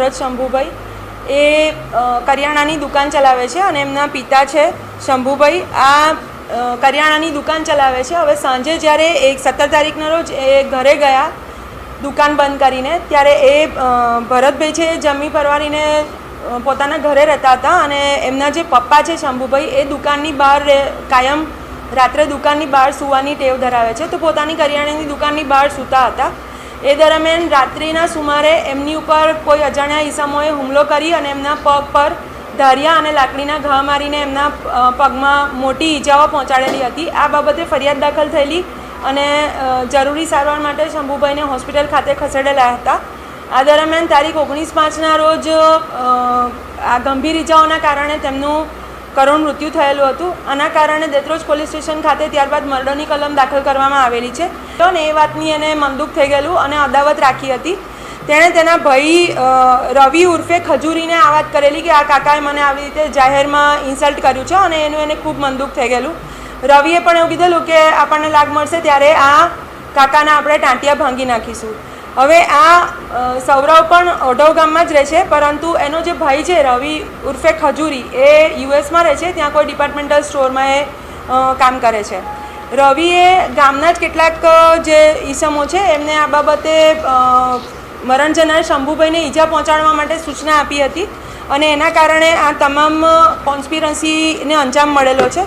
ભરત શંભુભાઈ. એ કરિયાણાની દુકાન ચલાવે છે અને એમના પિતા છે શંભુભાઈ. આ કરિયાણાની દુકાન ચલાવે છે. હવે સાંજે જ્યારે એક સત્તર તારીખના રોજ એ ઘરે ગયા દુકાન બંધ કરીને, ત્યારે એ ભરતભાઈ છે જમી પરવારીને પોતાના ઘરે રહેતા હતા અને એમના જે પપ્પા છે શંભુભાઈ, એ દુકાનની બહાર કાયમ રાત્રે દુકાનની બહાર સૂવાની ટેવ ધરાવે છે. તો પોતાની કરિયાણાની દુકાનની બહાર સૂતા હતા. એ દરમિયાન રાત્રિના સુમારે એમની ઉપર કોઈ અજાણ્યા ઈસમોએ હુમલો કરી અને એમના પગ પર ધારિયા અને લાકડીના ઘા મારીને એમના પગમાં મોટી ઈજાઓ પહોંચાડેલી હતી. આ બાબતે ફરિયાદ દાખલ થયેલી અને જરૂરી સારવાર માટે શંભુભાઈને હોસ્પિટલ ખાતે ખસેડેલા હતા. આ દરમિયાન તારીખ ઓગણીસ પાંચના રોજ આ ગંભીર ઈજાઓના કારણે તેમનું કરુણ મૃત્યુ થયેલું હતું. આના કારણે દેત્રોજ પોલીસ સ્ટેશન ખાતે ત્યારબાદ મર્ડરની કલમ દાખલ કરવામાં આવેલી છે. તો ને એ વાતની એને મનદુખ થઈ ગયેલું અને અદાવત રાખી હતી. તેણે તેના ભાઈ રવિ ઉર્ફે ખજૂરીને આ વાત કરેલી કે આ કાકાએ મને આવી રીતે જાહેરમાં ઇન્સલ્ટ કર્યું છે અને એનું એને ખૂબ મનદુખ થઈ ગયેલું. રવિએ પણ એવું કીધેલું કે આપણને લાગ મળશે ત્યારે આ કાકાના આપણે ટાંટિયા ભાંગી નાખીશું. હવે આ સૌરવ પણ ઓઢવ ગામમાં જ રહે છે, પરંતુ એનો જે ભાઈ છે, રવિ ઉર્ફે ખજૂરી, એ યુએસમાં રહે છે, ત્યાં કોઈ ડિપાર્ટમેન્ટલ સ્ટોરમાં એ કામ કરે છે. રવિએ ગામના જ કેટલાક જે ઈસમો છે, એમને આ બાબતે મરણ જનાર શંભુભાઈને ઈજા પહોંચાડવા માટે સૂચના આપી હતી અને એના કારણે આ તમામ કોન્સ્પિરસીને અંજામ મળેલો છે.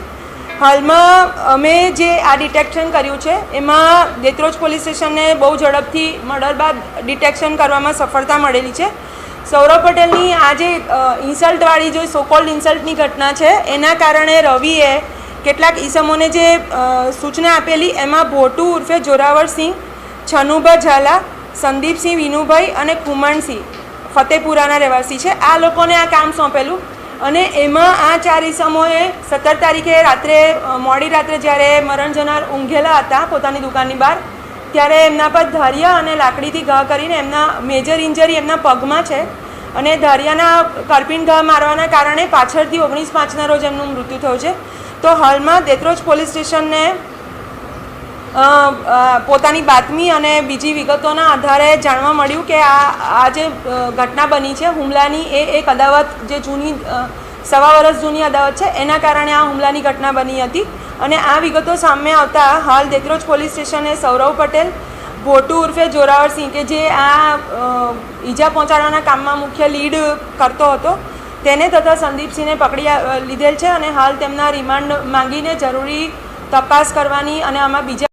હાલમાં અમે જે આ ડિટેક્શન કર્યું છે, એમાં દેત્રોજ પોલીસ સ્ટેશનને બહુ ઝડપથી મર્ડર બાદ ડિટેક્શન કરવામાં સફળતા મળેલી છે. સૌરવ પટેલની આ જે ઇન્સલ્ટવાળી જે સોકોલ્ડ ઇન્સલ્ટની ઘટના છે, એના કારણે રવિએ કેટલાક ઈસમોને જે સૂચના આપેલી, એમાં ભોટુ ઉર્ફે જોરાવરસિંહ છનુભા ઝાલા, સંદીપસિંહ વિનુભાઈ અને કુમણસિંહ ફતેપુરાના રહેવાસી છે. આ લોકોને આ કામ સોંપેલું. અને એમાં આ ચાર ઈસમોએ સત્તર તારીખે રાત્રે મોડી રાત્રે જ્યારે મરણ જનાર ઊંઘેલા હતા પોતાની દુકાનની બહાર, ત્યારે એમના પર ધારિયા અને લાકડીથી ઘા કરીને એમના મેજર ઇન્જરી એમના પગમાં છે અને ધારિયાના કરપીણ ઘા મારવાના કારણે પાછળથી ઓગણીસ પાંચના રોજ એમનું મૃત્યુ થયું છે. તો હાલમાં દેત્રોજ પોલીસ સ્ટેશનને પોતાની બાતમી અને બીજી વિગતોના આધારે જાણવા મળ્યું કે આ આ જે ઘટના બની છે, હુમલાની એ એક અદાવત, જે જૂની સવા વર્ષ જૂની અદાવત છે, એના કારણે આ હુમલાની ઘટના બની હતી. અને આ વિગતો સામે આવતા હાલ દેત્રોજ પોલીસ સ્ટેશને સૌરવ પટેલ, ભોટુ ઉર્ફે જોરાવરસિંહ કે જે આ ઈજા પહોંચાડવાના કામમાં મુખ્ય લીડ કરતો હતો, તેને તથા સંદીપસિંહને પકડી લીધેલ છે અને હાલ તેમના રિમાન્ડ માંગીને જરૂરી તપાસ કરવાની અને આમાં બીજા